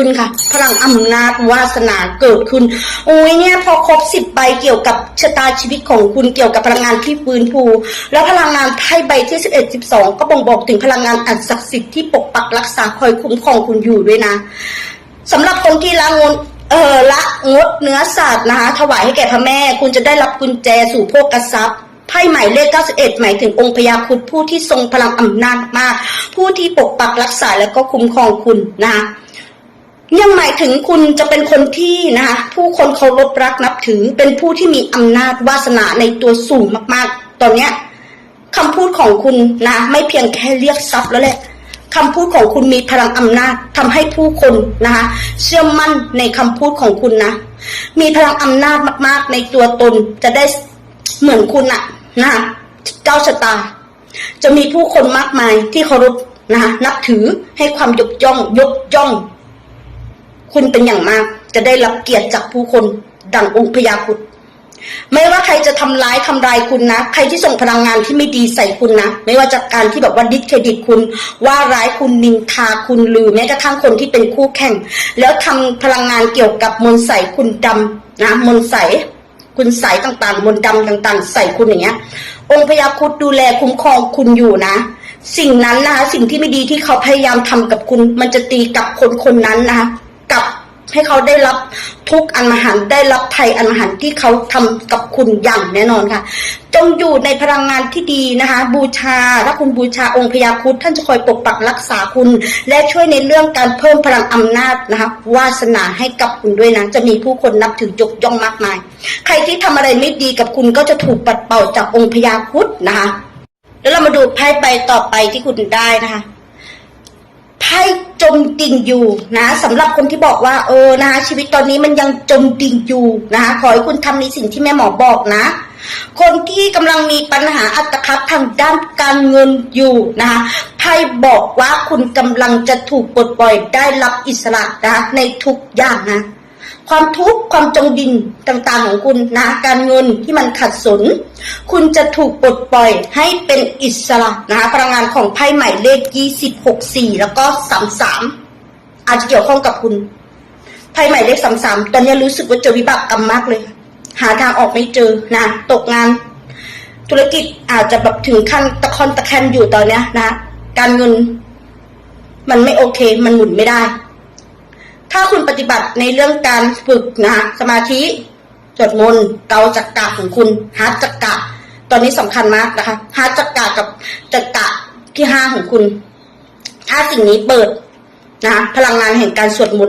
คุณค่ะ พลังอำนาจวาสนาเกิดขึ้นโอ้ยเนี่ยพอครบสิบใบเกี่ยวกับชะตาชีวิตของคุณเกี่ยวกับพลังงานที่ฟื้นฟู แล้วพลังงานไพ่ใบที่สิบเอ็ดสิบสองก็บ่งบอกถึงพลังงานอันศักดิ์สิทธิ์ที่ปกปักรักษาคอยคุ้มครองคุณอยู่ด้วยนะสำหรับคนที่ละงดเออละงดเนื้อสัตว์นะคะถวายให้แก่พระแม่ คุณจะได้รับกุญแจสู่โภคทรัพย์ไพ่หมายเลข 91 หมายถึงองค์พญาคุดผู้ที่ทรงพลังอำนาจมาก ผู้ที่ปกปักรักษาและก็คุ้มครองคุณนะคะ ยังหมายถึงคุณจะเป็นคนที่นะคะผู้คนเคารพรักนับถือเป็นผู้ที่มีอำนาจวาสนาในตัวสูงมากๆ ตอนเนี้ยคำพูดของคุณนะไม่เพียงแค่เรียกทรัพย์แล้วแหละคำพูดของคุณมีพลังอำนาจทำให้ผู้คนนะคะเชื่อมั่นในคำพูดของคุณนะ มีพลังอำนาจมากๆ ในตัวตนจะได้เหมือนคุณอะนะคะเจ้าชะตา จะมีผู้คนมากมายที่เคารพนะคะนับถือให้ความยกย่องยกย่อง คุณเป็นอย่างมาก จะได้รับเกียรติจากผู้คนดังองค์พญาครุดไม่ว่าใครจะทำร้ายทำลายคุณนะ ใครที่ส่งพลังงานที่ไม่ดีใส่คุณนะ ไม่ว่าจากการที่แบบว่าดิสเครดิตคุณ ว่าร้ายคุณนินทาคุณหรือแม้กระทั่งคนที่เป็นคู่แข่ง แล้วทำพลังงานเกี่ยวกับมนใสคุณดำนะมนใสคุณใสต่างๆ มนต์ดำต่าง ๆ ใส่คุณอย่างเงี้ย องค์พญาครุดดูแลคุ้มครองคุณอยู่นะ สิ่งนั้นนะคะสิ่งที่ไม่ดีที่เขาพยายามทำกับคุณ มันจะตีกับคนคนนั้นนะคะ กับให้เขาได้รับทุกอันมหันต์ได้รับภัยอันมหันต์ที่เขาทำกับคุณอย่างแน่นอนค่ะ จงอยู่ในพลังงานที่ดีนะคะ บูชาถ้าคุณบูชาองค์พญาครุฑท่านจะคอยปกปักรักษาคุณ และช่วยในเรื่องการเพิ่มพลังอำนาจนะคะวาสนาให้กับคุณด้วยนะจะมีผู้คนนับถือยกย่องมากมาย ใครที่ทำอะไรไม่ดีกับคุณก็จะถูกปัดเป่าจากองค์พญาครุฑนะคะแล้วเรามาดูไพ่ใบต่อไปที่คุณได้นะคะไพ่ มดิ่งอยู่นะสำหรับคนที่บอกว่าเออนะคะชีวิตตอนนี้มันยังจมดิ่งอยู่นะคะขอให้คุณทำในสิ่งที่แม่หมอบอกนะ คนที่กำลังมีปัญหาอัตคัดทางด้านการเงินอยู่นะคะไพ่บอกว่าคุณกำลังจะถูกปลดปล่อยได้รับอิสระนะคะในทุกอย่างนะ ความทุกข์ความจงดินต่างๆของคุณนะการเงินที่มันขัดสน คุณจะถูกปลดปล่อยให้เป็นอิสระนะคะพลังงานของไพ่ใหม่เลขยี่สิบหกสี่แล้วก็สามสามอาจจะเกี่ยวข้องกับคุณไพ่ใหม่เลขสามสามตอนนี้รู้สึกว่าเจอวิบากกรรมมากเลย หาทางออกไม่เจอนะตกงาน ธุรกิจอาจจะแบบถึงขั้นตะคอนตะแคงอยู่ตอนเนี้ยนะ การเงิน มันไม่โอเค มันหมุนไม่ได้ ถ้าคุณปฏิบัติในเรื่องการฝึกนะคะสมาธิสวดมนต์เกาจักกะของคุณฮาร์ดจักกะ ตอนนี้สำคัญมากนะคะฮาร์ดจักกะกับจักกะที่ห้าของคุณ ถ้าสิ่งนี้เปิดนะคะพลังงานแห่งการสวดมนต์